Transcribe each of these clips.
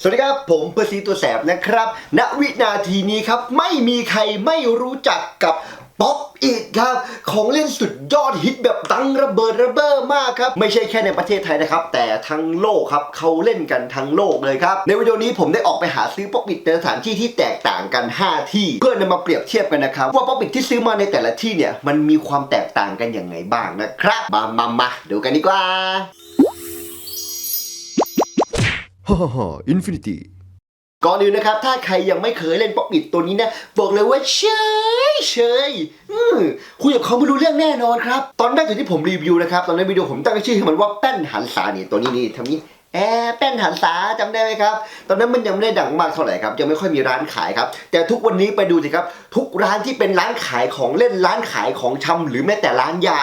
สวัสดีครับ ผมเปอร์ซีตัวแสบนะครับ ณวินาทีนี้ครับ ไม่มีใครไม่รู้จักกับป๊อปอิดครับ ของเล่นสุดยอดฮิตแบบดังระเบิดระเบ้อมากครับ ไม่ใช่แค่ในประเทศไทยนะครับ แต่ทั้งโลกครับเขาเล่นกันทั้งโลกเลยครับ ในวิดีโอนี้ผมได้ออกไปหาซื้อป๊อปอิดในสถานที่ที่แตกต่างกัน 5 ที่ เพื่อนำมาเปรียบเทียบกันนะครับ ว่าป๊อปอิดที่ซื้อมาในแต่ละที่เนี่ยมันมีความแตกต่างกันอย่างไงบ้างนะครับ มามามาดูกันดีกว่า ฮ่าฮ่าฮ่าอินฟินิตี้ ก่อนอื่นนะครับ ถ้าใครยังไม่เคยเล่นป๊อปอิดตัวนี้นะ บอกเลยว่าเชยเชยอืมคุยกับเขาไม่รู้เรื่องแน่นอนครับ ตอนแรกที่ผมรีวิวนะครับ ตอนนั้นวิดีโอผมตั้งชื่อให้มันว่าแป้นหันษาเนี่ยตัวนี้นี่ทำนี้แอแป้นหันษาจำได้ไหมครับ ตอนนั้นมันยังไม่ได้ดังมากเท่าไหร่ครับ ยังไม่ค่อยมีร้านขายครับ แต่ทุกวันนี้ไปดูสิครับ ทุกร้านที่เป็นร้านขายของเล่นร้านขายของชำหรือแม้แต่ร้านยา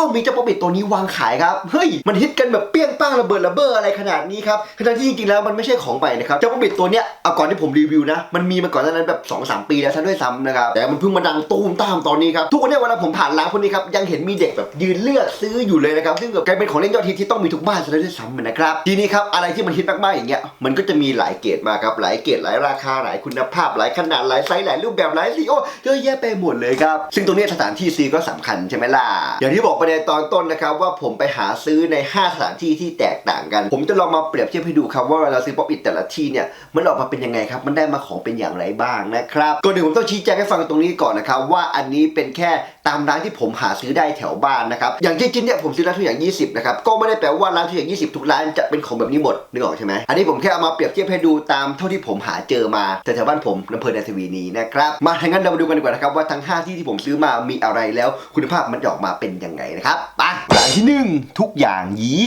ก็มีเจ้าป๊อปอิดตัวนี้วางขายครับ เฮ้ย มันฮิตกันแบบเปี้ยงป้างระเบิดระเบ้ออะไรขนาดนี้ครับทั้งที่จริงๆแล้วมันไม่ใช่ของใหม่นะครับ เจ้าป๊อปอิดตัวเนี้ยเอาก่อนที่ผมรีวิวนะ มันมีมาก่อนหนานั้นแบบ2อสปีแล้วซะด้วยซ้ำนะครับ แต่มันเพิ่งมาดังตูมตามตอนนี้ครับ ทุกวันเนี้เวลาผมผ่านร้านพวกนี้ครับ ยังเห็นมีเด็กแบบยืนเลือกซื้ออยู่เลยนะครับ ซึ่งแบบกลายเป็นของเล่นยอดฮิตที่ต้องมีทุกบ้านซะด้วยซ้ำนะครับ ทีนี้ครับ อะไรที่มันฮิตมากๆอย่างเงี้ย มันก็จะมีหลายเกรดมาครับ หลายเกรดหลายราคา หลายคุณภาพ หลายขนาด หลายไซส์ หลายรูปแบบ หลายสีโอ้เยอะแยะไปหมดเลยครับ ซึ่งตรงนี้สถานที่ซื้อก็สำคัญใช่ไหมล่ะ อย่างที่บอกไปในตอนต้นนะครับว่าผมไปหาซื้อใน 5 สถานที่ที่แตกต่างกัน ผมจะลองมาเปรียบเทียบให้ดูครับว่าเวลาซื้อป๊อปอิทแต่ละที่เนี่ยมันออกมาเป็นยังไงครับ มันได้มาของเป็นอย่างไรบ้างนะครับก่อนอื่นผมต้องชี้แจงให้ฟังตรงนี้ก่อนนะครับว่าอันนี้เป็นแค่ตามร้านที่ผมหาซื้อได้แถวบ้านนะครับ อย่างจริงๆเนี่ยผมซื้อร้านทุกอย่าง 20 นะครับ ก็ไม่ได้แปลว่าร้านทุกอย่าง 20 ทุกร้านจะเป็นของแบบนี้หมดนึกออกใช่ไหมอันนี้ผมแค่เอามาเปรียบเทียบให้ดูตามเท่าที่ผมหาเจอมาแต่แถวบ้านผมน้ำเพลินในทีวีนี้นะครับมาทางนั้นเรามาดูกันดีกว่านะครับว่าทั้ง 5 ที่ที่ผมซื้อมามีอะไรแล้ว คุณภาพมันออกมาเป็นยังไงนะครับไปร้านที่หนึ่งทุกอย่าง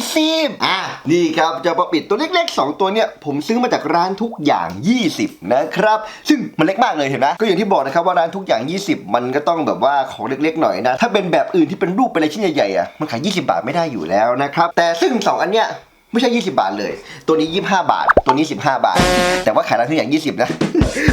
20อะนี่ครับจะปอปิดตัวเล็กๆ 2 ตัวเนี่ยผมซื้อมาจากร้านทุกอย่าง 20 นะครับ ซึ่งมันเล็กมากเลยเห็นไหมก็อย่างที่บอกนะครับว่าร้านทุกอย่าง 20 มันก็ต้องแบบว่าของเล็กๆหน่อยนะ ถ้าเป็นแบบอื่นที่เป็นรูปเป็นอะไรชิ้นใหญ่ๆอะมันขาย 20 บาทไม่ได้อยู่แล้วนะครับ แต่ซึ่ง 2 อันเนี้ย ไม่ใช่ 20 บาทเลย ตัวนี้ 25 บาท ตัวนี้ 15 บาท แต่ว่าขายร้านทุกอย่าง 20 นะ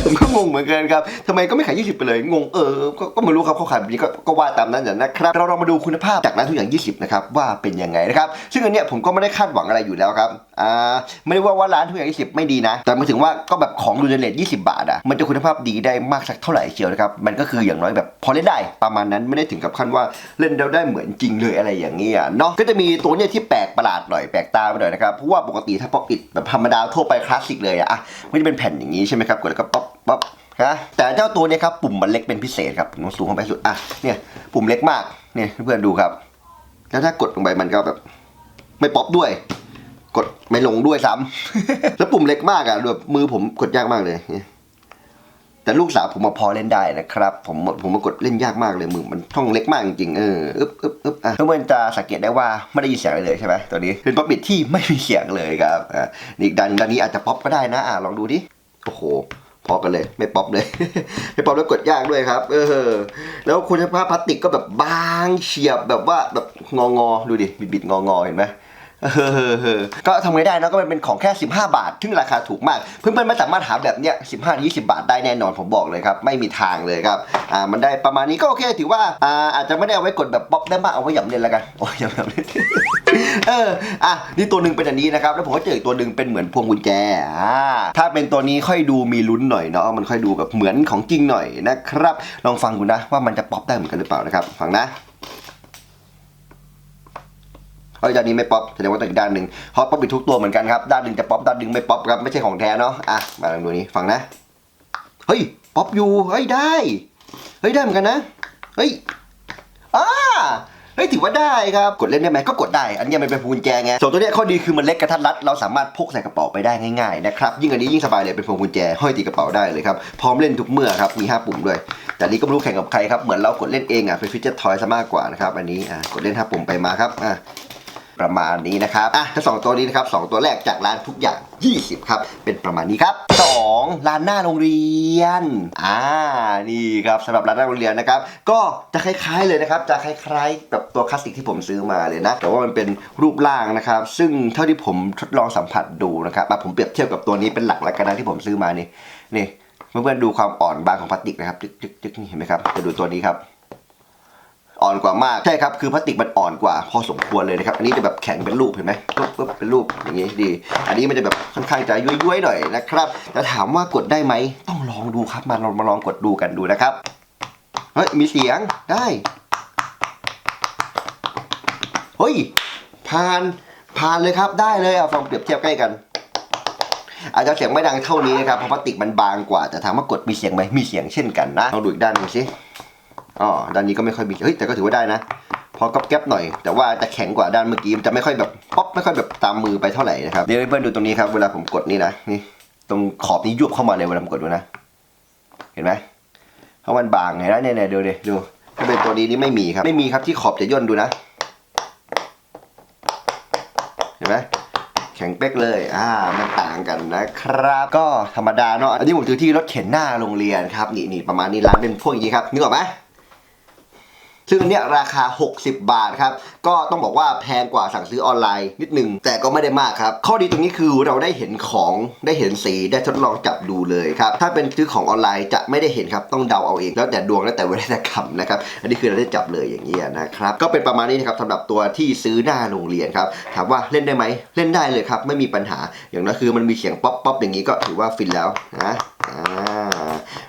ผมก็งงเหมือนกันครับทำไมก็ไม่ขาย 20 ไปเลย งง เออ ก็ก็ไม่รู้ครับเขาขายแบบนี้ก็ก็ว่าตามนั้นนะครับ เราลองมาดูคุณภาพจากร้านทุกอย่าง 20 นะครับ ว่าเป็นยังไงนะครับ ซึ่งอันเนี้ยผมก็ไม่ได้คาดหวังอะไรอยู่แล้วครับ อ่า ไม่ได้ว่าว่าร้านทุกอย่าง 20 ไม่ดีนะ แต่มาถึงว่าก็แบบของดูในเลท20 บาทอะมันจะคุณภาพดีได้มากสักเท่าไหร่เชียวนะครับ มันก็คืออย่างน้อยแบบพอเล่นได้ประมาณนั้น ไม่ได้ถึงกับขั้นว่าเล่นแล้วได้เหมือนจริงเลยอะไรอย่างเงี้ยเนาะ ก็จะมีตัวเนี้ยที่แปลกประหลาดหน่อยแปลกตาไปหน่อยนะครับ เพราะว่าปกติถ้าป๊อปอิดแบบธรรมดาทั่วไปคลาสสิกเลยอะอะมันจะเป็นแผ่นอย่างนี้ใช่ไหมครับ กดแล้วก็ป๊อปป๊อปนะแต่เจ้าตัวนี้ครับปุ่มมันเล็กเป็นพิเศษครับผมสูงเข้าไปสุดอะเนี่ยปุ่มเล็กมากเนี่ยเพื่อนดูครับ แล้วถ้ากดลงไปมันก็แบบ ไม่ป๊อปด้วย กดไม่ลงด้วยซ้ำแล้วปุ่มเล็กมากอะแบบมือผมกดยากมากเลยเนี่ย แต่ลูกสาวผมมาพอเล่นได้นะครับ ผมผมมากดเล่นยากมากเลยมือมันช่องเล็กมากจริงเอออึ๊บอึ๊บอึ๊บอะเพื่อนจะสังเกตได้ว่าไม่ได้ยินเสียงเลยใช่ไหมตัวนี้เป็นป๊อปบิดที่ไม่มีเสียงเลยครับอะนี่อีกดันดันนี้อาจจะป๊อปก็ได้นะอะลองดูดิโอ้โหพอกันเลยไม่ป๊อปเลย ไม่ป๊อปแล้วกดยากด้วยครับ เออ แล้วคุณภาพพลาสติกก็แบบบางเฉียบแบบว่าแบบงองอดูดิบิดบิดงองอเห็นไหม เออก็ทำไงได้นะก็มันเป็นของแค่ 15 บาทซึ่งราคาถูกมาก เพื่อนๆไม่สามารถหาแบบเนี้ย15 20 บาทได้แน่นอนผมบอกเลยครับ ไม่มีทางเลยครับอ่ามันได้ประมาณนี้ก็โอเคถือว่าอ่าอาจจะไม่ได้เอาไว้กดแบบป๊อปได้มากเอาไว้หย่ำเล่นแล้วกันโอ้ยหย่ำๆเล่นเอออะนี่ตัวหนึ่งเป็นอันนี้นะครับ แล้วผมก็เจออีกตัวหนึ่งเป็นเหมือนพวงกุญแจอ่าถ้าเป็นตัวนี้ค่อยดูมีลุ้นหน่อยเนาะมันค่อยดูแบบเหมือนของจริงหน่อยนะครับ ลองฟังดูนะว่ามันจะป๊อปได้เหมือนกันหรือเปล่านะครับฟังนะ เอ้ยด้านนี้ไม่ป๊อปแสดงว่าต้องอีกด้านหนึ่งเพราะป๊อปปิดทุกตัวเหมือนกันครับด้านหนึ่งจะป๊อปด้านหนึ่งไม่ป๊อปครับไม่ใช่ของแท้เนาะอะมาลองดูนี้ฟังนะเฮ้ยป๊อปอยู่เฮ้ยได้เฮ้ยได้เหมือนกันนะเฮ้ยอ่าเฮ้ยถือว่าได้ครับ กดเล่นได้ไหมก็กดได้ อันนี้มันเป็นพวงกุญแจไงส่วนตัวเนี้ยข้อดีคือมันเล็กกระทัดรัด เราสามารถพกใส่กระเป๋าไปได้ง่ายๆนะครับยิ่งอันนี้ยิ่งสบายเลยเป็นพวงกุญแจห้อยติดกระเป๋าได้เลยครับพร้อมเล่นทุกเมื่อครับมีห้าปุ่มด้วย แต่นี้ก็ไม่รู้แข่งกับใครครับเหมือนเรากดเล่นเองอะเป็นฟิชเจอร์ทอยซะมากกว่านะครับอันนี้อะกดเล่นห้าปุ่มไปมาครับอะ ประมาณนี้นะครับอะถ้าสองตัวนี้นะครับสองตัวแรกจากร้านทุกอย่าง 20 ครับ เป็นประมาณนี้ครับสองร้านหน้าโรงเรียนอ่านี่ครับสำหรับร้านหน้าโรงเรียนนะครับก็จะคล้ายๆเลยนะครับจะคล้ายๆแบบตัวคลาสสิกที่ผมซื้อมาเลยนะแต่ว่ามันเป็นรูปร่างนะครับซึ่งเท่าที่ผมทดลองสัมผัสดูนะครับอะผมเปรียบเทียบกับตัวนี้เป็นหลักแล้วกันนะที่ผมซื้อมานี่นี่เพื่อนๆดูความอ่อนบางของพลาสติกนะครับจึ๊กจึ๊กจึ๊กนี่เห็นไหมครับจะดูตัวนี้ครับ อ่อนกว่ามาก ใช่ครับ คือพลาสติกมันอ่อนกว่าพอสมควรเลยนะครับ อันนี้จะแบบแข็งเป็นรูปเห็นไหมปุ๊บปุ๊บเป็นรูปอย่างนี้ดี อันนี้มันจะแบบค่อนข้างจะย้วยๆหน่อยนะครับแต่ถามว่ากดได้ไหม ต้องลองดูครับ มาลองมาลองกดดูกันดูนะครับ เฮ้ย มีเสียง ได้ เฮ้ย ผ่าน ผ่านเลยครับ ได้เลยเอาลองเปรียบเทียบใกล้กันอาจจะเสียงไม่ดังเท่านี้นะครับเพราะพลาสติกมันบางกว่าแต่ถามว่ากดมีเสียงไหมมีเสียงเช่นกันนะลองดูอีกด้านหนึงสิ อ๋อด้านนี้ก็ไม่ค่อยมีเฮ้ยแต่ก็ถือว่าได้นะ พอก๊อบแก๊บหน่อย แต่ว่าจะแข็งกว่าด้านเมื่อกี้จะไม่ค่อยแบบป๊อปไม่ค่อยแบบตามมือไปเท่าไหร่นะครับเดี๋ยวเพื่อนดูตรงนี้ครับเวลาผมกดนี่นะนี่ตรงขอบนี้ยุบเข้ามาเลยเวลาผมกดดูนะเห็นไหมเพราะมันบางเห็นไหมเนี่ยเนี่ยดูดิดูถ้าเป็นตัวนี้นี่ไม่มีครับไม่มีครับที่ขอบจะย่นดูนะ เห็นไหมแข็งเป๊กเลย อ่า มันต่างกันนะครับ ก็ธรรมดาเนาะ อันนี้ผมถือที่รถเข็นหน้าโรงเรียนครับ นี่นี่ประมาณนี้ร้านเป็นพวกอย่างนี้ครับ นึกออกไหม ซึ่งอันเนี้ยราคา 60 บาทครับ ก็ต้องบอกว่าแพงกว่าสั่งซื้อออนไลน์นิดนึง แต่ก็ไม่ได้มากครับ ข้อดีตรงนี้คือเราได้เห็นของได้เห็นสีได้ทดลองจับดูเลยครับ ถ้าเป็นซื้อของออนไลน์จะไม่ได้เห็นครับ ต้องเดาเอาเอง แล้วแต่ดวงแล้วแต่เวลากรรมนะครับ อันนี้คือเราได้จับเลยอย่างนี้ยนะครับ ก็เป็นประมาณนี้นะครับสำหรับตัวที่ซื้อหน้าโรงเรียนครับ ถามว่าเล่นได้ไหม เล่นได้เลยครับ ไม่มีปัญหา อย่างน้อยคือมันมีเสียงป๊อปป๊อปอย่างนี้ก็ถือว่าฟินแล้วนะ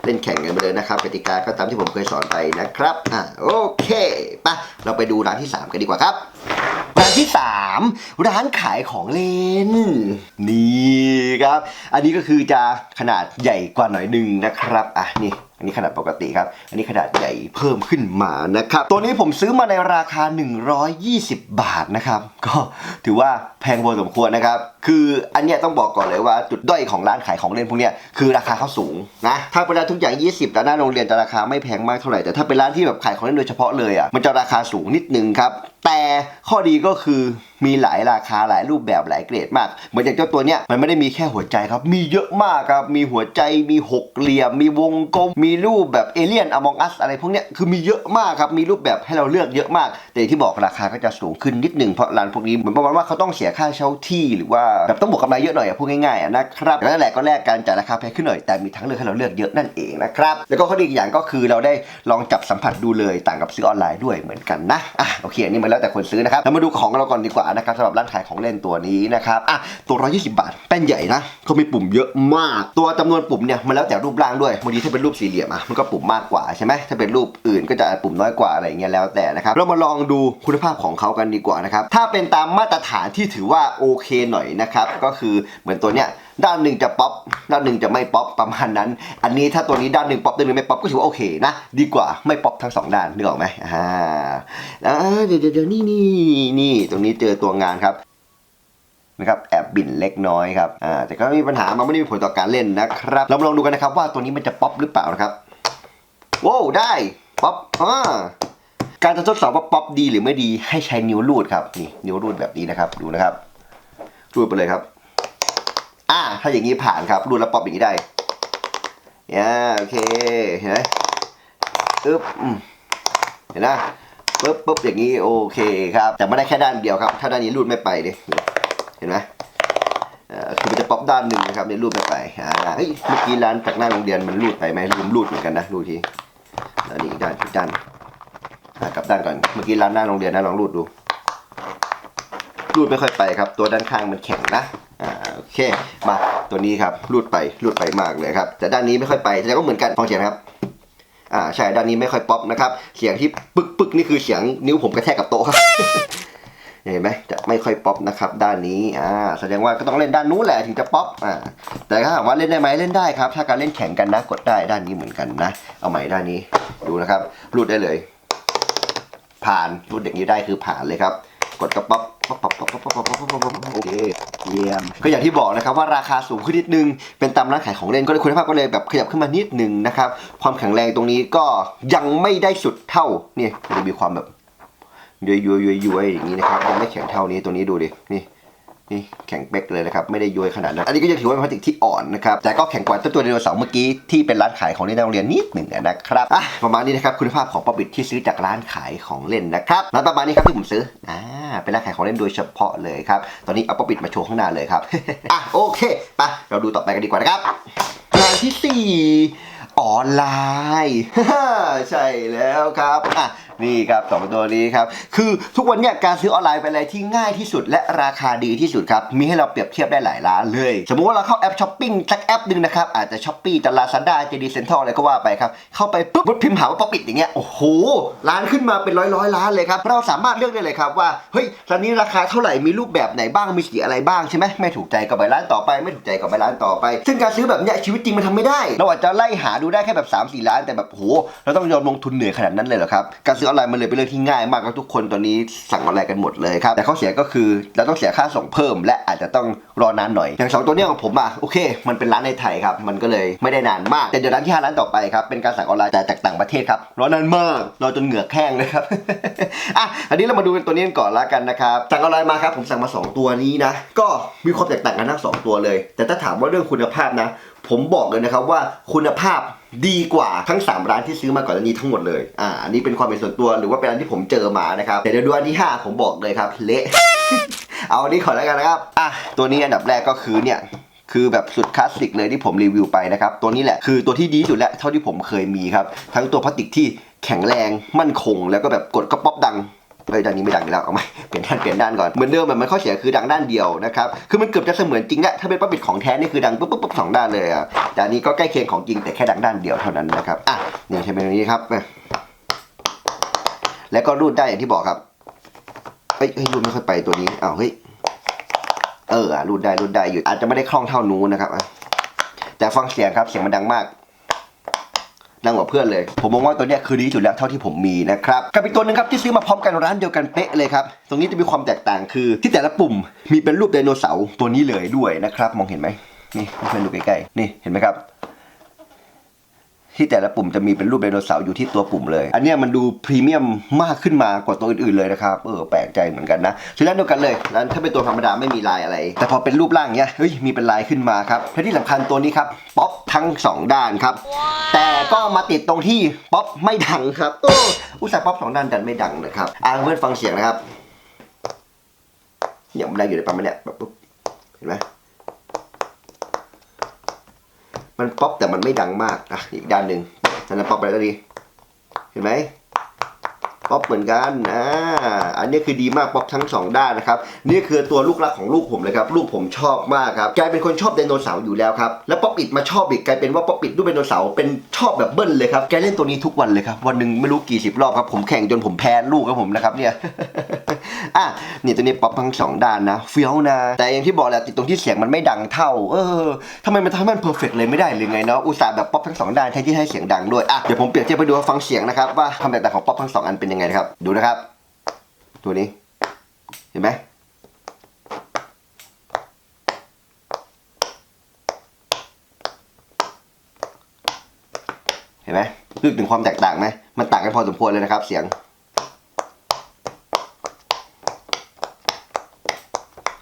เล่นแข่งกันไปเลยนะครับกติกาก็ตามที่ผมเคยสอนไปนะครับอะโอเคปะเราไปดูร้านที่ 3 กันดีกว่าครับ ร้านที่ 3 ร้านขายของเล่น นี่ครับ อันนี้ก็คือจะขนาดใหญ่กว่าหน่อยหนึ่งนะครับอะนี่ อันนี้ขนาดปกติครับ อันนี้ขนาดใหญ่เพิ่มขึ้นมานะครับ ตัวนี้ผมซื้อมาในราคา 120 บาทนะครับ ก็ถือว่าแพงพอสมควรนะครับ คืออันเนี้ยต้องบอกก่อนเลยว่าจุดด้อยของร้านขายของเล่นพวกเนี้ยคือราคาเขาสูงนะ ถ้าเป็นร้านทุกอย่าง 20แต่หน้าโรงเรียนจะราคาไม่แพงมากเท่าไหร่ แต่ถ้าเป็นร้านที่แบบขายของเล่นโดยเฉพาะเลยอะ มันจะราคาสูงนิดนึงครับ แต่ข้อดีก็คือมีหลายราคาหลายรูปแบบหลายเกรดมาก เหมือนอย่างเจ้าตัวเนี้ยมันไม่ได้มีแค่หัวใจครับ มีเยอะมากครับ มีหัวใจ มีหกเหลี่ยม มีวงกลม มีีรูปแบบเอเลี่ยนอมองอัสอะไรพวกเนี้ยคือมีเยอะมากครับ มีรูปแบบให้เราเลือกเยอะมาก แต่ที่บอกราคาก็จะสูงขึ้นนิดนึงเพราะร้านพวกนี้เหมือนประมาณว่าเขาต้องเสียค่าเช่าที่หรือว่าแบบต้องบวกกำไรเยอะหน่อยอะพูดง่ายๆนะครับแต่นั่นแหละก็แลกการจ่ายราคาแพงขึ้นหน่อยแต่มีทั้งเลือกให้เราเลือกเยอะนั่นเองนะครับแล้วก็ข้อดีอีกอย่างก็คือเราได้ลองจับสัมผัสดูเลยต่างกับซื้อออนไลน์ด้วยเหมือนกันนะอะโอเคอันนี้มันแล้วแต่คนซื้อนะครับเรามาดูของเราก่อนดีกว่านะครับสำหรับร้านขายของเล่นตัวนี้นะครับอะตัว 120 บาทแป้นใหญ่นะเขามีปุ่มเยอะมาก ตัวจำนวนปุ่มเนี่ยมันแล้วแต่รูปร่างด้วยบางทีถ้าเป็นรูปสี่เหลี่ยมอะมันก็ปุ่มมากกว่าใช่ไหมถ้าเป็นรูปอื่นก็จะปุ่มน้อยกว่าอะไรเงี้ยแล้วแต่นะครับเรามาลองดูคุณภาพของเขากันดีกว่านะครับถ้าเป็นตามมาตรฐานที่ถือว่าโอเคหน่อยนะครับก็คือเหมือนตัวเนี้ยด้านหนึ่งจะป๊อปด้านหนึ่งจะไม่ป๊อปประมาณนั้น อันนี้ถ้าตัวนี้ด้านหนึ่งป๊อปด้านหนึ่งไม่ป๊อปก็ถือว่าโอเคนะดีกว่าไม่ป๊อปทั้งสองด้านนึกออกไหมอ่าอ่าเดี๋ยวเดี๋ยวเดี๋ยวนี่นี่นี่ตรงนี้เจอตัวงานครับ นะครับแอบบิ่นเล็กน้อยครับอ่าแต่ก็ไม่มีปัญหามันไม่ได้มีผลต่อการเล่นนะครับ เราลองดูกันนะครับว่าตัวนี้มันจะป๊อปหรือเปล่านะครับว้าวได้ป๊อปอ่าการจะทดสอบว่าป๊อปดีหรือไม่ดีให้ใช้นิ้วรูดครับนี่นิ้วรูดแบบนี้นะครับดูนะครับรูดไปเลยครับ อ่า ถ้าอย่างนี้ผ่านครับรูดแล้วป๊อปอย่างนี้ได้อ่าโอเคเห็นไหมปึ๊บเห็นนะปึ๊บปึ๊บอย่างนี้โอเคครับ แต่ไม่ได้แค่ด้านเดียวครับ ถ้าด้านนี้รูดไม่ไปเลย เห็นไหมคือมันจะป๊อปด้านหนึ่งนะครับเนี่ยรูดไม่ไปอ่าเฮ้ยเมื่อกี้ร้านจากหน้าโรงเรียนมันรูดไปไหมลืมรูดเหมือนกันนะรูดทีแล้วนี่อีกด้านอีกด้านกลับด้านก่อนเมื่อกี้ร้านหน้าโรงเรียนนะลองรูดดูรูดไม่ค่อยไปครับ ตัวด้านข้างมันแข็งนะอ่าโอเคมาตัวนี้ครับรูดไปรูดไปมากเลยครับ แต่ด้านนี้ไม่ค่อยไปแต่ก็เหมือนกันฟังเสียงครับอ่าใช่ด้านนี้ไม่ค่อยป๊อปนะครับ เสียงที่ปึ๊กปึ๊กนี่คือเสียงนิ้วผมกระแทกกับโต๊ะครับ เห็นไหมจะไม่ค่อยป๊อปนะครับด้านนี้อ่าแสดงว่าก็ต้องเล่นด้านนู้นแหละถึงจะป๊อปอ่าแต่ถ้าถามว่าเล่นได้ไหมเล่นได้ครับ ถ้าการเล่นแข่งกันนะกดได้ด้านนี้เหมือนกันนะ เอาใหม่ด้านนี้ดูนะครับรูดได้เลย ผ่านรูดอย่างนี้ได้คือผ่านเลยครับกดกระป๊อปป๊อปป๊อปป๊อปป๊อปป๊อปป๊อปป๊อปป๊อปโอเคเยี่ยมก็อย่างที่บอกนะครับว่าราคาสูงขึ้นนิดนึง เป็นตามร้านขายของเล่นก็เลยคุณภาพก็เลยแบบขยับขึ้นมานิดนึงนะครับ ความแข็งแรงตรงนี้ก็ยังไม่ได้สุดเท่าเนี่ยจะมีความแบบ ย้อยย้อยย้อยย้อยอย่างนี้นะครับยังไม่แข็งเท่านี้ตัวนี้ดูดินี่นี่แข็งเป๊กเลยนะครับไม่ได้ย้อยขนาดนั้นอันนี้ก็ยังถือว่าเป็นพลาสติกที่อ่อนนะครับแต่ก็แข็งกว่าตัวไดโนเสาร์เมื่อกี้ที่เป็นร้านขายของเล่นในโรงเรียนนิดหนึ่งนะครับอะประมาณนี้นะครับคุณภาพของป๊อปบิทที่ซื้อจากร้านขายของเล่นนะครับร้านประมาณนี้ครับที่ผมซื้ออ่าเป็นร้านขายของเล่นโดยเฉพาะเลยครับตอนนี้เอาป๊อปบิทมาโชว์ข้างหน้าเลยครับอะโอเคไปเราดูต่อไปกันดีกว่านะครับงานที่สี่ออนไลน์ใช่แล้วครับอะ นี่ครับสองตัวนี้ครับ คือทุกวันเนี่ยการซื้อออนไลน์เป็นอะไรที่ง่ายที่สุดและราคาดีที่สุดครับ มีให้เราเปรียบเทียบได้หลายร้านเลย สมมุติว่าเราเข้าแอปช้อปปิ้งสักแอปหนึ่งนะครับ อาจจะช้อปปี้จะลาซาด้าเจดีเซ็นทรัลอะไรก็ว่าไปครับ เข้าไปปุ๊บพิมพ์หาว่าป๊อปปิดอย่างเงี้ย โอ้โห ร้านขึ้นมาเป็นร้อยร้อยร้านเลยครับ เราสามารถเลือกได้เลยครับว่า เฮ้ยร้านนี้ราคาเท่าไหร่ มีรูปแบบไหนบ้าง มีสีอะไรบ้างใช่ไหมไม่ถูกใจก็ไปร้านต่อไป ไม่ถูกใจก็ไปร้านต่อไป ซึ่งการซื้อแบบเนี้ยชีวิตจริงมันทำไม่ได้ เราอาจจะไล่หาดูได้แค่แบบ3ามสี่ร้านแต่แบบโหเราต้องยอมลงทุนเหนื่อยขนาดนั้นเลยเหรอครับการซื้อออนไลน์มันเลยเป็นเรื่องที่ง่ายมากแล้วทุกคนตอนนี้สั่งออนไลน์กันหมดเลยครับแต่ข้อเสียก็คือเราต้องเสียค่าส่งเพิ่ม และอาจจะต้องรอนานหน่อย อย่างสองตัวเนี้ยของผมอะโอเค มันเป็นร้านในไทยครับมันก็เลยไม่ได้นานมากแต่เดี๋ยวร้านที่ห้าร้านต่อไปครับเป็นการสั่งออนไลน์แต่จากต่างประเทศครับรอนานมากรอจนเหงือกแห้งเลยครับอะอันนี้เรามาดูกันตัวนี้กันก่อนละกันนะครับสั่งออนไลน์มาครับผมสั่งมาสองตัวนี้นะก็มีความแตกต่างกันทั้งสองตัวเลย แต่ถ้าถามว่าเรื่องคุณภาพนะ ผมบอกเลยนะครับว่าคุณภาพดีกว่าทั้ง 3 ร้านที่ซื้อมาก่อนอันนี้ทั้งหมดเลยอ่าอันนี้เป็นความเป็นส่วนตัวหรือว่าเป็นอันที่ผมเจอมานะครับแต่เดี๋ยวดูอันที่ 5 ผมบอกเลยครับเละเอาอันนี้ก่อนแล้วกันนะครับอะตัวนี้อันดับแรกก็คือเนี่ยคือแบบสุดคลาสสิกเลยที่ผมรีวิวไปนะครับ ตัวนี้แหละคือตัวที่ดีสุดและเท่าที่ผมเคยมีครับ ทั้งตัวพลาสติกที่แข็งแรงมั่นคง แล้วก็แบบกดกระป๊อบดัง เอ้ยด้านนี้ไม่ดังอีกแล้วเอาไหมเปลี่ยนด้านเปลี่ยนด้านก่อนเหมือนเดิมแบบมันข้อเสียคือดังด้านเดียวนะครับคือมันเกือบจะเสมือนจริงแหละถ้าเป็นปั๊บปิดของแท้นี่คือดังปุ๊บปุ๊บปุ๊บสองด้านเลยอะแต่อันนี้ก็ใกล้เคียงของจริงแต่แค่ดังด้านเดียวเท่านั้นนะครับอะเนี่ยใช้เป็นแบบนี้ครับแล้วก็รูดได้อย่างที่บอกครับเฮ้ยรูดไม่ค่อยไปตัวนี้อ้าวเฮ้ยเออรูดได้รูดได้อยู่อาจจะไม่ได้คล่องเท่านู้นนะครับแต่ฟังเสียงครับเสียงมันดังมาก ดังกว่าเพื่อนเลย ผมมองว่าตัวเนี้ยคือดีที่สุดแล้วเท่าที่ผมมีนะครับกับอีกตัวหนึ่งครับที่ซื้อมาพร้อมกันร้านเดียวกันเป๊ะเลยครับ ตรงนี้จะมีความแตกต่างคือ ที่แต่ละปุ่มมีเป็นรูปไดโนเสาร์ตัวนี้เลยด้วยนะครับ มองเห็นไหมนี่เพื่อนดูใกล้ๆนี่เห็นไหมครับ ที่แต่ละปุ่มจะมีเป็นรูปไดโนเสาร์อยู่ที่ตัวปุ่มเลย อันเนี้ยมันดูพรีเมียมมากขึ้นมากว่าตัวอื่นๆเลยนะครับ เออแปลกใจเหมือนกันนะชิ้นนั้นเดียวกันเลยแล้วถ้าเป็นตัวธรรมดาไม่มีลายอะไร แต่พอเป็นรูปร่างเนี้ย เฮ้ย มีเป็นลายขึ้นมาครับและที่สำคัญตัวนี้ครับ ป๊อปทั้งสองด้านครับ แต่ก็มาติดตรงที่ป๊อปไม่ดังครับโอ้อุตส่าห์ป๊อปสองด้านดันไม่ดังนะครับ อ่าเพื่อนฟังเสียงนะครับ เนี่ยมันได้อยู่ในปั๊มเนี่ยแบบปุ๊บ เห็นไหม มันป๊อปแต่มันไม่ดังมากอะอีกด้านหนึ่งนั่นนะป๊อปไปแล้วดี เห็นไหมป๊อปเหมือนกันอ่าอันนี้คือดีมากป๊อปทั้งสองด้านนะครับ นี่คือตัวลูกรักของลูกผมเลยครับ ลูกผมชอบมากครับแกเป็นคนชอบไดโนเสาร์อยู่แล้วครับ แล้วป๊อปอิดมาชอบอีกกลายเป็นว่าป๊อปอิดรูปไดโนเสาร์เป็นชอบแบบเบิ้ลเลยครับ แกเล่นตัวนี้ทุกวันเลยครับ วันหนึ่งไม่รู้กี่สิบรอบครับ ผมแข่งจนผมแพ้ลูกครับผมนะครับเนี่ยอะนี่ตัวนี้ป๊อปทั้งสองด้านนะเฟี้ยวนะ แต่อย่างที่บอกแหละติดตรงที่เสียงมันไม่ดังเท่า เออทำไมมันทำให้มันเพอร์เฟกเลยไม่ได้หรือไงเนาะอุตส่าห์แบบป๊อปทั้งสองด้านแทนที่ให้เสียงดังด้วยอะเดี๋ยวผมเปรียบเทียบไปดูฟังเสียงนะครับว่าความแตกต่างของป๊อปทั้งสองอันเป็นยังไงนะครับดูนะครับ ตัวนี้ เห็นไหมเห็นไหมรู้สึกถึงความแตกต่างไหมมันต่างกันพอสมควรเลยนะครับเสียง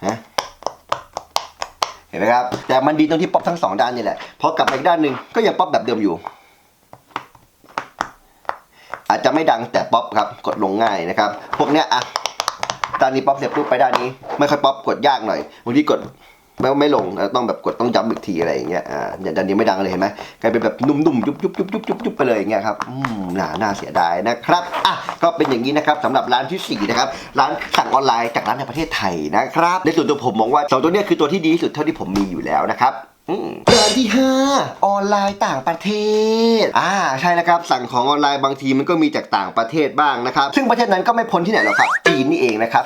ฮะ เห็ นไหมครับ แต่มันดีตรงที่ป๊อปทั้งสองด้านนี่แหละ พอกลับไปอีกด้านหนึ่งก็ยังป๊อปแบบเดิมอยู่ อาจจะไม่ดังแต่ป๊อปครับ กดลงง่ายนะครับ พวกเนี้ยอะด้านนี้ป๊อปเสร็จปุ๊บไปด้านนี้ ไม่ค่อยป๊อปกดยากหน่อยบางทีกด ไม่ไม่ลงต้องแบบกดต้องย้ำอีกทีอะไรอย่างเงี้ยอ่าเนี่ยด้านนี้ไม่ดังเลยเห็นไหมกลายเป็นแบบนุ่มๆยุบยุบยุบยุบยุบยุบไปเลยอย่างเงี้ยครับอืมน่าน่าเสียดายนะครับอะก็เป็นอย่างนี้นะครับสำหรับร้านที่สี่นะครับ ร้านสั่งออนไลน์จากร้านในประเทศไทยนะครับในส่วนตัวผมมองว่าสองตัวเนี้ยคือตัวที่ดีที่สุดเท่าที่ผมมีอยู่แล้วนะครับอืมานที่ 5 ออนไลน์ต่างประเทศ อ่าใช่แล้วครับ สั่งของออนไลน์บางทีมันก็มีจากต่างประเทศบ้างนะครับ ซึ่งประเทศนั้นก็ไม่พ้นที่ไหนหรอกครับจีนนี่เองนะครับ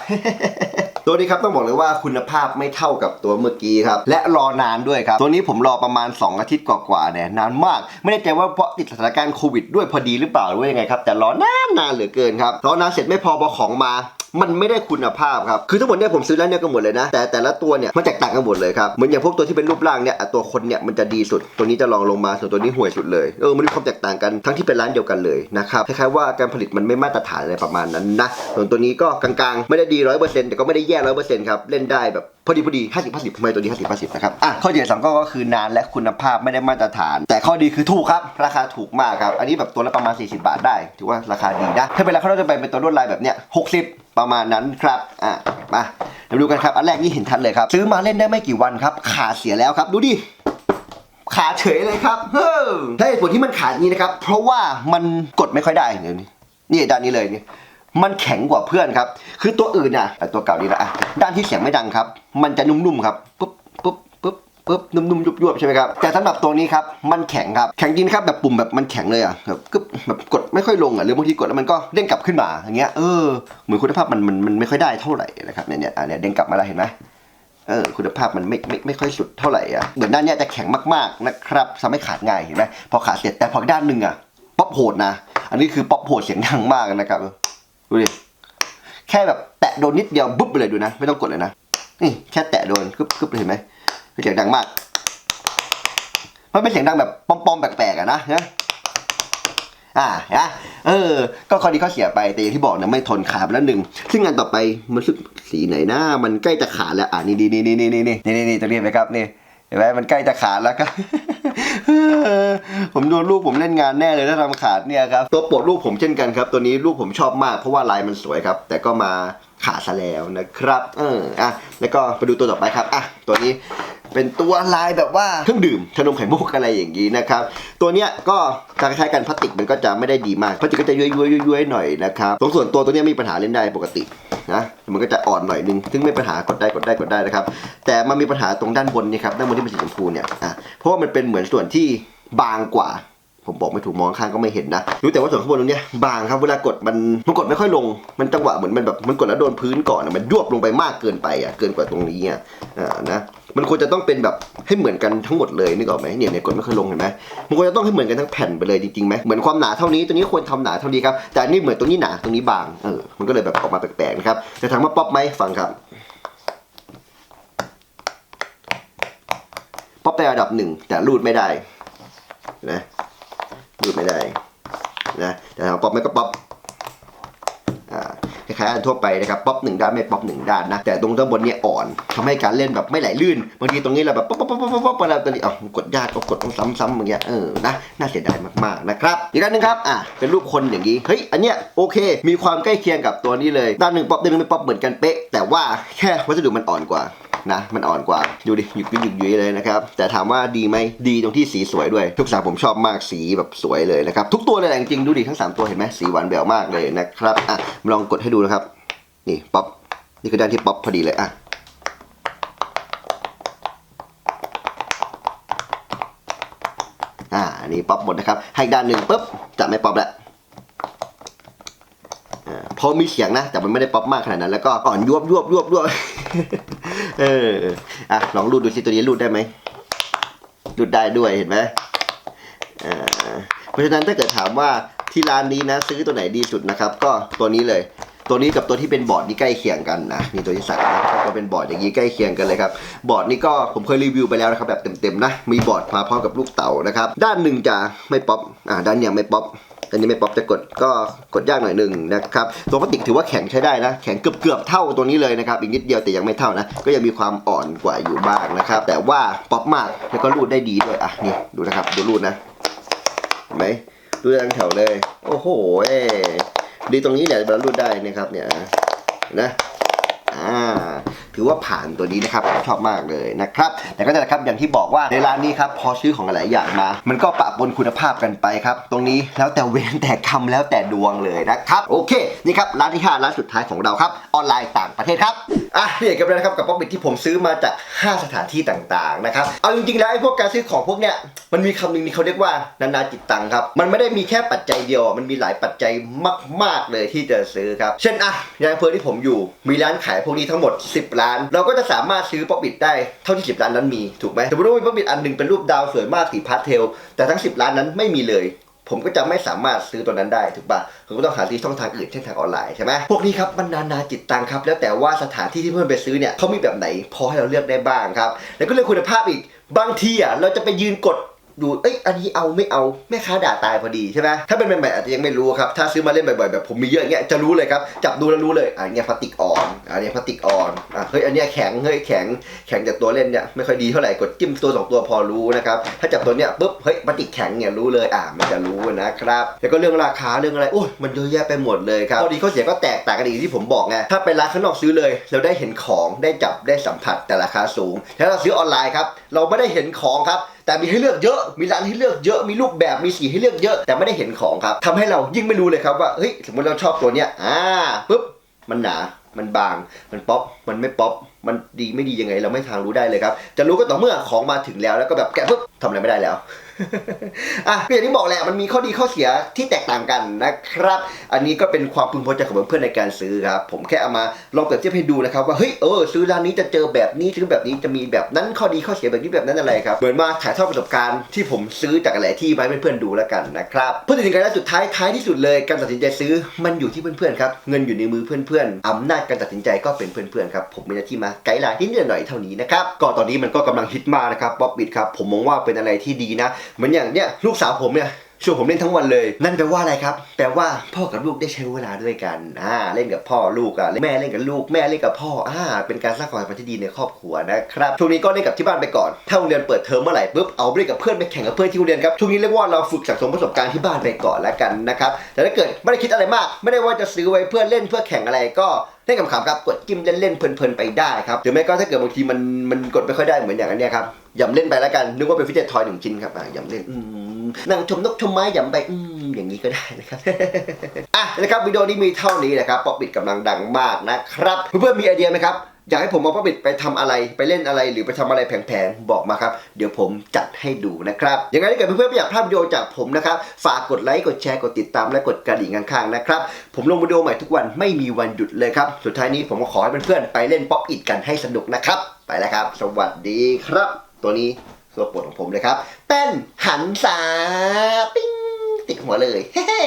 ตัวนี้ครับต้องบอกเลยว่าคุณภาพไม่เท่ากับตัวเมื่อกี้ครับ และรอนานด้วยครับ ตัวนี้ผมรอประมาณ 2 อาทิตย์กว่าๆเนี่ยนานมาก ไม่แน่ใจว่าเพราะติดสถานการณ์โควิดด้วยพอดีหรือเปล่าหรือว่ายังไงครับ แต่รอนานนานเหลือเกินครับรอนานเสร็จไม่พอพอของมามันไม่ได้คุณภาพครับ คือทั้งหมดเนี่ยผมซื้อแล้วเนี่ยก็หมดเลยนะ แต่แต่ละตัวเนี่ยมันแตกต่างกันหมดเลยครับ เหมือนอย่างพวกตัวที่เป็นรูปร่างเนี่ยอะตัวคนเนี่ยมันจะดีสุด ตัวนี้จะลองลงมาส่วนตัวนี้ห่วยสุดเลยเออมันมีความแตกต่างกันทั้งที่เป็นร้านเดียวกันเลยนะครับคล้ายๆว่าการผลิตมันไม่มาตรฐานอะไรประมาณนั้นนะส่วนตัวนี้ก็กลางๆ ไม่ได้ดีร้อยเปอร์เซ็นต์แต่ก็ไม่ได้แย่ร้อยเปอร์เซ็นต์ครับเล่นได้แบบพอดีพอดีห้าสิบห้าสิบทำไมตัวนี้ห้าสิบห้าสิบนะครับอะข้อเดียสองก็คือนานและคุณภาพไม่ได้มาตรฐาน แต่ข้อดีคือถูกครับ ราคาถูกมากครับ อันนี้แบบตัวละประมาณ 40 บาทได้ ถือว่าราคาดีนะ ถ้าเป็นราคาเราจะไปเป็นตัวลวดลายแบบเนี้ย60ประมาณนั้นครับ อะ มาเดี๋ยวดูกันครับ อันแรกนี่เห็นชัดเลยครับ ซื้อมาเล่นได้ไม่กี่วันครับ ขาเสียแล้วครับ ดูดิ ขาเฉยเลยครับเฮ้อถ้าเหตุผลที่มันขาดนี้นะครับ เพราะว่ามันกดไม่ค่อยได้เดี๋ยวนี้นี่ด้านนี้เลยนี่มันแข็งกว่าเพื่อนครับ คือตัวอื่นน่ะอะตัวเก่านี้ละอะด้านที่เสียงไม่ดังครับ มันจะนุ่มๆครับปุ๊บปุ๊บปุ๊บปุ๊บนุ่มๆยุบๆใช่ไหมครับแต่สำหรับตัวนี้ครับมันแข็งครับแข็งจริงครับแบบปุ่มแบบมันแข็งเลยอะแบบกึบแบบกดไม่ค่อยลงอะหรือบางทีกดแล้วมันก็เด้งกลับขึ้นมาอย่างเงี้ยเออเหมือนคุณภาพมันมันมันไม่ค่อยได้เท่าไหร่นะครับเนี่ยเนี่ยอะเนี่ยเด้งกลับมาแล้วเห็นไหม เออคุณภาพมันไม่ไม่ไม่ค่อยสุดเท่าไหร่อะเหมือนด้านเนี้ยจะแข็งมากๆนะครับทำให้ขาดง่ายเห็นไหมพอขาดเสร็จแต่พอด้านหนึ่งอะป๊อปโหดนะ อันนี้คือป๊อปโหดเสียงดังมากนะครับดูดิแค่แบบแตะโดนนิดเดียวบุ๊บไปเลยดูนะ ไม่ต้องกดเลยนะนี่แค่แตะโดนกึบกึบเลยเห็นไหมเสียงดังมากมันเป็นเสียงดังแบบปอมๆแปลกๆอะนะนะ อ่านะเออ ก็ข้อดีข้อเสียไปแต่อย่างที่บอกนะไม่ทนขาดไปแล้วหนึ่งซึ่งงานต่อไปมันสึกสีไหนนะมันใกล้จะขาดแล้วอ่านี่นี่นี่นี่นี่นี่นี่นี่นี่จะเรียกไหมครับนี่เห็นไหมมันใกล้จะขาดแล้วครับผมโดนลูกผมเล่นงานแน่เลยถ้าทำขาดเนี่ยครับตัวโปรดลูกผมเช่นกันครับ ตัวนี้ลูกผมชอบมากเพราะว่าลายมันสวยครับ แต่ก็มา ขาดซะแล้วนะครับเอออะแล้วก็ไปดูตัวต่อไปครับอะตัวนี้เป็นตัวลายแบบว่าเครื่องดื่มชานมไข่มุกอะไรอย่างนี้นะครับ ตัวเนี้ยก็การคล้ายๆกันพลาสติกมันก็จะไม่ได้ดีมากพลาสติกก็จะย้อยๆย้อยๆหน่อยนะครับตรงส่วนตัวตัวเนี้ยมีปัญหาเล่นได้ปกตินะมันก็จะอ่อนหน่อยนึง ซึ่งไม่ปัญหากดได้กดได้กดได้นะครับ แต่มันมีปัญหาตรงด้านบนนี่ครับด้านบนที่เป็นสีชมพูเนี่ยอะเพราะว่ามันเป็นเหมือนส่วนที่บางกว่า ผมบอกไม่ถูกมองข้างก็ไม่เห็นนะ รู้แต่ว่าส่วนข้างบนตรงเนี้ยบางครับเวลากดมันมันกดไม่ค่อยลง มันจังหวะเหมือนมันแบบมันกดแล้วโดนพื้นก่อนอะมันยวบลงไปมากเกินไปอะเกินกว่าตรงนี้อะอ่านะมันควรจะต้องเป็นแบบให้เหมือนกันทั้งหมดเลยนึกออกไหมเนี่ยเนี่ยกดไม่ค่อยลงเห็นไหมมันควรจะต้องให้เหมือนกันทั้งแผ่นไปเลยจริงๆไหมเหมือนความหนาเท่านี้ตัวนี้ควรทำหนาเท่านี้ครับแต่อันนี่เหมือนตรงนี้หนาตรงนี้บางเออมันก็เลยแบบออกมาแปลกๆนะครับจะถามว่าป๊อปไหมฟังครับป๊อปไประดับหนึ่งแต่รูดไม่ได้นะ รูดไม่ได้นะแต่ถามว่าป๊อปไหมก็ป๊อปอ่าคล้ายๆอันทั่วไปนะครับป๊อปหนึ่งด้านไม่ป๊อปหนึ่งด้านนะแต่ตรงด้านบนเนี่ยอ่อนทำให้การเล่นแบบไม่ไหลลื่นบางทีตรงนี้เราแบบป๊อปป๊อปป๊อปป๊อปป๊อปแล้วตอนนี้เอ้ากดยากก็กดต้องซ้ำๆอย่างเงี้ยเออนะน่าเสียดายมากๆนะครับอีกด้านหนึงครับอะเป็นรูปคนอย่างนี้เฮ้ยอันเนี้ยโอเค มีความใกล้เคียงกับตัวนี้เลยด้านหนึ่งป๊อปด้านหนึงไม่ป๊อปเหมือนกันเป๊ะแต่ว่าแค่วัสดุมันอ่อนกว่า นะ มันอ่อนกว่า ดูดิหยุกหยุกหยุยเลยนะครับ แต่ถามว่าดีไหมดีตรงที่สีสวยด้วย ทุกสามผมชอบมากสีแบบสวยเลยนะครับ ทุกตัวเลยแหละจริงๆดูดิทั้ง 3 ตัวเห็นไหมสีหวานแหววมากเลยนะครับอะลองกดให้ดูนะครับ นี่ป๊อปนี่คือด้านที่ป๊อปพอดีเลยอะอ่าอันนี้ป๊อปหมดนะครับ ให้ด้านหนึ่งปุ๊บจะไม่ป๊อปแล้วอ่าพอมีเสียงนะ แต่มันไม่ได้ป๊อปมากขนาดนั้น แล้วก็อ่อนยวบยวบยวบยวบ เอออะลองรูดดูสิตัวนี้รูดได้ไหมรูดได้ด้วยเห็นไหมอ่าเพราะฉะนั้นถ้าเกิดถามว่าที่ร้านนี้นะ ซื้อตัวไหนดีสุดนะครับ ก็ตัวนี้เลย ตัวนี้กับตัวที่เป็นบอร์ดนี่ใกล้เคียงกันนะนี่ตัวที่สั่งนะก็เป็นบอร์ดอย่างนี้ใกล้เคียงกันเลยครับบอร์ดนี่ก็ผมเคยรีวิวไปแล้วนะครับแบบเต็มๆนะมีบอร์ดมาพร้อมกับลูกเต๋านะครับด้านหนึ่งจะไม่ป๊อปอ่าด้านเนี้ยไม่ป๊อปอันนี้ไม่ป๊อปจะกดก็กดยากหน่อยหนึ่งนะครับตัวพลาสติกถือว่าแข็งใช้ได้นะ แข็งเกือบเกือบเท่าตัวนี้เลยนะครับอีกนิดเดียวแต่ยังไม่เท่านะ ก็ยังมีความอ่อนกว่าอยู่บ้างนะครับ แต่ว่าป๊อปมากแล้วก็รูดได้ดีด้วยอะนี่ดูนะครับดูรูดนะเห็นไหมรูดังแถวเลย โอ้โหเอ ดีตรงนี้เนี่ยเวลารูดได้นะครับเนี่ยนะอ่าถือว่าผ่านตัวนี้นะครับชอบมากเลยนะครับแต่ก็จะนะครับอย่างที่บอกว่าในร้านนี้ครับพอซื้อของหลายอย่างมา มันก็ปะปนคุณภาพกันไปครับ ตรงนี้แล้วแต่เวรแต่คำแล้วแต่ดวงเลยนะครับโอเคนี่ครับร้านที่ 5 ร้านสุดท้ายของเราครับออนไลน์ต่างประเทศครับอะนี่กันเลยนะครับกับป๊อกบิทที่ผมซื้อมาจาก5สถานที่ต่างๆนะครับเอาจริงๆแล้วไอ้พวกการซื้อของพวกเนี้ยมันมีคำหนึ่งที่เขาเรียกว่านานาจิตตังครับมันไม่ได้มีแค่ปัจจัยเดียวอะมันมีหลายปัจจัยมาก ๆเลยที่จะซื้อครับ เช่นอะอย่างอำเภอที่ผมอยู่มีร้านขายพวกนี้ทั้งหมด 10ร้านเราก็จะสามารถซื้อป๊อกบิทได้เท่าที่ 10ร้านนั้นมีถูกไหมสมมติว่ามีป๊อกบิทอันหนึ่งเป็นรูปดาวสวยมากสีพาสเทลแต่ทั้ง 10ร้านนั้นไม่มีเลยผมก็จะไม่สามารถซื้อตัวนั้นได้ถูกปะผมก็ต้องหาซื้อช่องทางอื่นเช่นทางออนไลน์ใช่ไหมพวกนี้ครับมันนานาจิตตังครับ แล้วแต่ว่าสถานที่ที่เพื่อนไปซื้อเนี่ยเขามีแบบไหนพอให้เราเลือกได้บ้างครับ แล้วก็เรื่องคุณภาพอีก บางทีอะเราจะไปยืนกด ดูเอ้ยอันนี้เอาไม่เอาแม่ค้าด่าตายพอดีใช่ไหมถ้าเป็นใหม่ๆอาจจะยังไม่รู้ครับถ้าซื้อมาเล่นบ่อยๆแบบผมมีเยอะอย่างเงี้ยจะรู้เลยครับจับดูแล้วรู้เลยอะเนี้พลาสติกอ่อนอะเนี้พลาสติกอ่อนอะเฮ้ยอันนี้แข็งเฮ้ยแข็งแข็งจากตัวเล่นเนี่ยไม่ค่อยดีเท่าไหร่กดจิ้มตัวสองตัวพอรู้นะครับถ้าจับตัวเนี้ยปุ๊บเฮ้ยพลาสติกแข็งเนี่ยรู้เลยอะมันจะรู้นะครับแล้วก็เรื่องราคาเรื่องอะไรโอ้ยมันเยอะแยะไปหมดเลยครับข้อดีข้อเสียก็แตกต่างกันอีกที่ผมบอกไงถ้าไปร้านข้างนอกซื้อเลย เราได้เห็นของได้จับได้สัมผัสแต่ราคาสูงถ้าเราซื้อออนไลน์ครับเราไม่ได้เห็นของครับ แต่มีให้เลือกเยอะ มีร้านให้เลือกเยอะ มีรูปแบบมีสีให้เลือกเยอะ แต่ไม่ได้เห็นของครับทำให้เรายิ่งไม่รู้เลยครับว่า เฮ้ย สมมติเราชอบตัวเนี้ย อ่าปุ๊บ มันหนา มันบาง มันป๊อป มันไม่ป๊อป มันดีไม่ดียังไงเราไม่ทางรู้ได้เลยครับ จะรู้ก็ต่อเมื่อของมาถึงแล้วแล้วก็แบบแกะปุ๊บทำอะไรไม่ได้แล้ว อะอย่างที่บอกแหละมันมีข้อดีข้อเสียที่แตกต่างกันนะครับ อันนี้ก็เป็นความพึงพอใจของเพื่อนๆในการซื้อครับ ผมแค่เอามาลองเปรียบเทียบให้ดูนะครับว่าเฮ้ยเออซื้อร้านนี้จะเจอแบบนี้ซื้อแบบนี้จะมีแบบนั้นข้อดีข้อเสียแบบนี้แบบนั้นอะไรครับเหมือนมาถ่ายทอดประสบการณ์ที่ผมซื้อจากอะไรที่มาให้เพื่อนๆดูแล้วกันนะครับพูดถึงกันแล้วสุดท้ายท้ายที่สุดเลยการตัดสินใจซื้อมันอยู่ที่เพื่อนๆครับเงินอยู่ในมือเพื่อนๆอำนาจการตัดสินใจก็เป็นเพื่อนๆครับผมมีหน้าที่มาไกด์ไลน์ที่นิดหน่อยเท่านี้นะครับก็ตอนนี้มันก็กำลังฮิตมากนะครับป๊อปบิดครับผมมองว่าเป็นอะไรที่ดีนะเหมือนอย่างเนี้ยลูกสาวผมเนี่ยช่วงผมเล่นทั้งวันเลย นั่นแปลว่าอะไรครับแปลว่าพ่อกับลูกได้ใช้เวลาด้วยกันอ่าเล่นกับพ่อลูกอะแม่เล่นกับลูกแม่เล่นกับพ่ออ่าเป็นการสร้างความสัมพันธ์ที่ดีในครอบครัวนะครับช่วงนี้ก็เล่นกับที่บ้านไปก่อน ถ้าโรงเรียนเปิดเทอมเมื่อไหร่ปุ๊บเอาไปเล่นกับเพื่อนไปแข่งกับเพื่อนที่โรงเรียนครับช่วงนี้เรียกว่าเราฝึกสั่งสมประสบการณ์ที่บ้านไปก่อนแล้วกันนะครับแต่ถ้าเกิดไม่ได้คิดอะไรมาก ไม่ได้ว่าจะซื้อไว้เพื่อเล่นเพื่อแข่งอะไรก็เล่นขำๆครับกดจิ้มเล่นๆเพลินๆไปได้ครับหรือไม่ก็ถ้าเกิดบางทีมันมันกดไม่ค่อยได้เหมือนอย่างนี้ครับ หย่ำเล่นไปแล้วกันนึกว่าเป็นฟิตเนสทอยหนึ่งชิ้นครับอะหย่ำเล่นอืมนั่งชมนกชมไม้หย่ำไปอืมอย่างนี้ก็ได้นะครับอะนะครับวิดีโอนี้มีเท่านี้นะครับป๊อปบิดกำลังดังมากนะครับเพื่อนๆมีไอเดียไหมครับอยากให้ผมเอาป๊อปบิดไปทำอะไรไปเล่นอะไรหรือไปทำอะไรแผงๆบอกมาครับ เดี๋ยวผมจัดให้ดูนะครับยังไงถ้าเกิดเพื่อนๆไม่อยากพลาดวิดีโอจากผมนะครับ ฝากกดไลค์กดแชร์กดติดตามและกดกระดิ่งข้างๆนะครับ ผมลงวิดีโอใหม่ทุกวันไม่มีวันหยุดเลยครับ สุดท้ายนี้ผมก็ขอให้เพื่อนๆไปเล่นป๊อปอิดกันให้สนุกนะครับ ไปแล้วครับ สวัสดีครับ ตัวนี้ตัวโปรดของผมเลยครับ เป็นหันษาปิ้งติดหัวเลยเฮ้